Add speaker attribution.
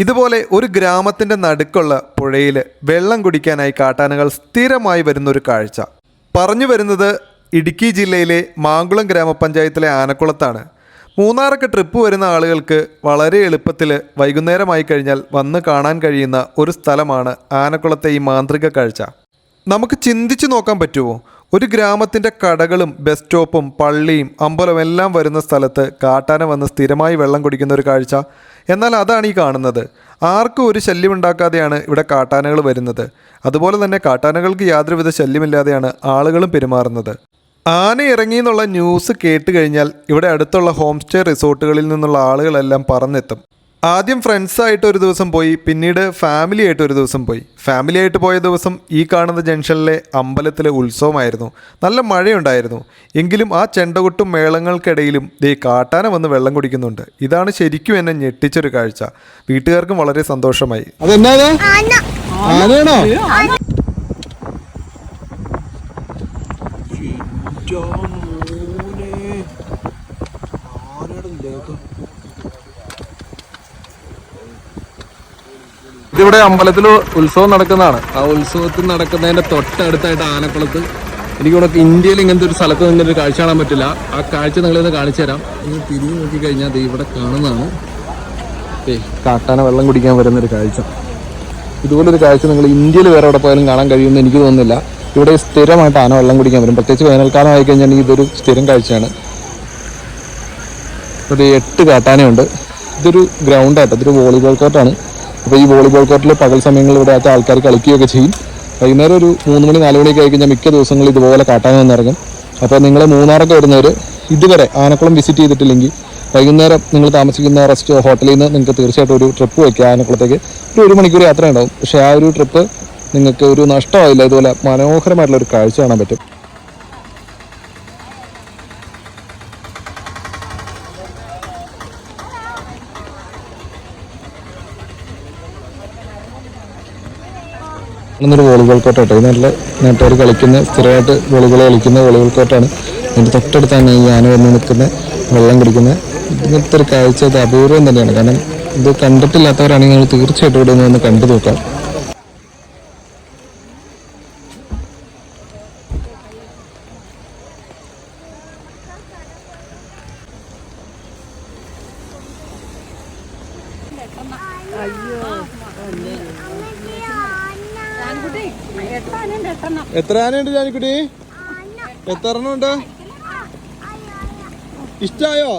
Speaker 1: ഇതുപോലെ ഒരു ഗ്രാമത്തിന്റെ നടുക്കുള്ള പുഴയിൽ വെള്ളം കുടിക്കാനായി കാട്ടാനകൾ സ്ഥിരമായി വരുന്നൊരു കാഴ്ച. പറഞ്ഞു വരുന്നത് ഇടുക്കി ജില്ലയിലെ മാങ്കുളം ഗ്രാമപഞ്ചായത്തിലെ ആനക്കുളത്താണ്. മൂന്നാറൊക്കെ ട്രിപ്പ് വരുന്ന ആളുകൾക്ക് വളരെ എളുപ്പത്തിൽ വൈകുന്നേരമായി കഴിഞ്ഞാൽ വന്ന് കാണാൻ കഴിയുന്ന ഒരു സ്ഥലമാണ് ആനക്കുളത്തെ ഈ മാന്ത്രിക കാഴ്ച. നമുക്ക് ചിന്തിച്ചു നോക്കാൻ പറ്റുമോ? ഒരു ഗ്രാമത്തിന്റെ കടകളും ബസ് സ്റ്റോപ്പും പള്ളിയും അമ്പലവും എല്ലാം വരുന്ന സ്ഥലത്ത് കാട്ടാന വന്ന് സ്ഥിരമായി വെള്ളം കുടിക്കുന്ന ഒരു കാഴ്ച. എന്നാൽ അതാണ് ഈ കാണുന്നത്. ആർക്കും ഒരു ശല്യമുണ്ടാക്കാതെയാണ് ഇവിടെ കാട്ടാനകൾ വരുന്നത്. അതുപോലെ തന്നെ കാട്ടാനകൾക്ക് യാതൊരുവിധ ശല്യമില്ലാതെയാണ് ആളുകളും പെരുമാറുന്നത്. ആന ഇറങ്ങി എന്നുള്ള ന്യൂസ് കേട്ട് കഴിഞ്ഞാൽ ഇവിടെ അടുത്തുള്ള ഹോം സ്റ്റേ റിസോർട്ടുകളിൽ നിന്നുള്ള ആളുകളെല്ലാം പറന്നെത്തും. ആദ്യം ഫ്രണ്ട്സായിട്ട് ഒരു ദിവസം പോയി പിന്നീട് ഫാമിലി ആയിട്ട് ഒരു ദിവസം പോയി. ഫാമിലി ആയിട്ട് പോയ ദിവസം ഈ കാണുന്ന ജംഗ്ഷനിലെ അമ്പലത്തിലെ ഉത്സവമായിരുന്നു. നല്ല മഴയുണ്ടായിരുന്നു. എങ്കിലും ആ ചെണ്ടകൊട്ടും മേളങ്ങൾക്കിടയിലും ദേ കാട്ടാന വന്ന് വെള്ളം കുടിക്കുന്നുണ്ട്. ഇതാണ് ശരിക്കും എന്നെ ഞെട്ടിച്ചൊരു കാഴ്ച. വീട്ടുകാർക്കും വളരെ സന്തോഷമായി.
Speaker 2: ആനയാണോ? ഇതിവിടെ അമ്പലത്തിൽ ഉത്സവം നടക്കുന്നതാണ്. ആ ഉത്സവത്തിൽ നടക്കുന്നതിന്റെ തൊട്ടടുത്തായിട്ട് ആനക്കുളത്ത്. എനിക്ക് ഇവിടെ ഇന്ത്യയിൽ ഇങ്ങനത്തെ ഒരു സ്ഥലത്ത് നിന്നൊരു കാഴ്ച കാണാൻ പറ്റില്ല. ആ കാഴ്ച നിങ്ങളിന്ന് കാണിച്ചു തരാം. നിങ്ങൾ തിരിഞ്ഞു നോക്കി കഴിഞ്ഞാൽ ദേ ഇവിടെ കാണുന്നതാണ്. ഏ കാട്ടാന വെള്ളം കുടിക്കാൻ വരുന്ന ഒരു കാഴ്ച. ഇതുപോലൊരു കാഴ്ച നിങ്ങൾ ഇന്ത്യയിൽ വേറെ എവിടെ പോയാലും കാണാൻ കഴിയുമെന്ന് എനിക്ക് തോന്നുന്നില്ല. ഇവിടെ സ്ഥിരമായിട്ട് ആന വെള്ളം കുടിക്കാൻ വരും. പ്രത്യേകിച്ച് വേനൽക്കാലം ആയി കഴിഞ്ഞാൽ ഇതൊരു സ്ഥിരം കാഴ്ചയാണ്. ഒരു എട്ട് കാട്ടാനയുണ്ട്. ഇതൊരു ഗ്രൗണ്ടായിട്ട് ഇതൊരു വോളിബോൾ കോർട്ടാണ് അപ്പോൾ ഈ വോളിബോൾ കോർട്ടിൽ പകൽ സമയങ്ങളിൽ ഇവിടെ ആയിട്ട് ആൾക്കാർ കളിക്കുകയൊക്കെ ചെയ്യും. വൈകുന്നേരം ഒരു മൂന്ന് മണി നാല് മണിയൊക്കെ ആയി കഴിഞ്ഞാൽ മിക്ക ദിവസങ്ങളിൽ ഇതുപോലെ കാട്ടാൻ വന്നിറങ്ങും അപ്പോൾ നിങ്ങൾ മൂന്നാറൊക്കെ വരുന്നവർ ഇതുവരെ ആനക്കുളം വിസിറ്റ് ചെയ്തിട്ടില്ലെങ്കിൽ വൈകുന്നേരം നിങ്ങൾ താമസിക്കുന്ന റെസ്റ്റ് ഹോട്ടലിൽ നിന്ന് നിങ്ങൾക്ക് തീർച്ചയായിട്ടും ഒരു ട്രിപ്പ് വയ്ക്കുക ആനക്കുളത്തേക്ക്. ഒരു ഒരു മണിക്കൂർ യാത്ര ഉണ്ടാവും. പക്ഷേ ആ ഒരു ട്രിപ്പ് നിങ്ങൾക്ക് ഒരു നഷ്ടമാവില്ല ഇതുപോലെ മനോഹരമായിട്ടുള്ള ഒരു കാഴ്ച കാണാൻ പറ്റും. ഇന്നൊരു വോളിബോൾ കോർട്ടാട്ടോ. ഈ നല്ല നാട്ടുകാർ കളിക്കുന്ന സ്ഥിരമായിട്ട് വോളിബോൾ കളിക്കുന്ന വോളിബോൾ കോർട്ടാണ്. അതിന്റെ തൊട്ടടുത്താണ് ഈ ആന വന്ന് നിൽക്കുന്ന വെള്ളം കുടിക്കുന്ന. ഇങ്ങനത്തെ ഒരു കാഴ്ച ഇത് അപൂർവം തന്നെയാണ്. കാരണം ഇത് കണ്ടിട്ടില്ലാത്തവരാണെങ്കിൽ നിങ്ങൾ തീർച്ചയായിട്ടും ഇവിടെ നിന്ന് കണ്ടു നോക്കാം. എത്ര ആനയുണ്ട്? ജാനിക്കുട്ടി എത്ര എണ്ണം ഉണ്ട്? ഇഷ്ടായോ?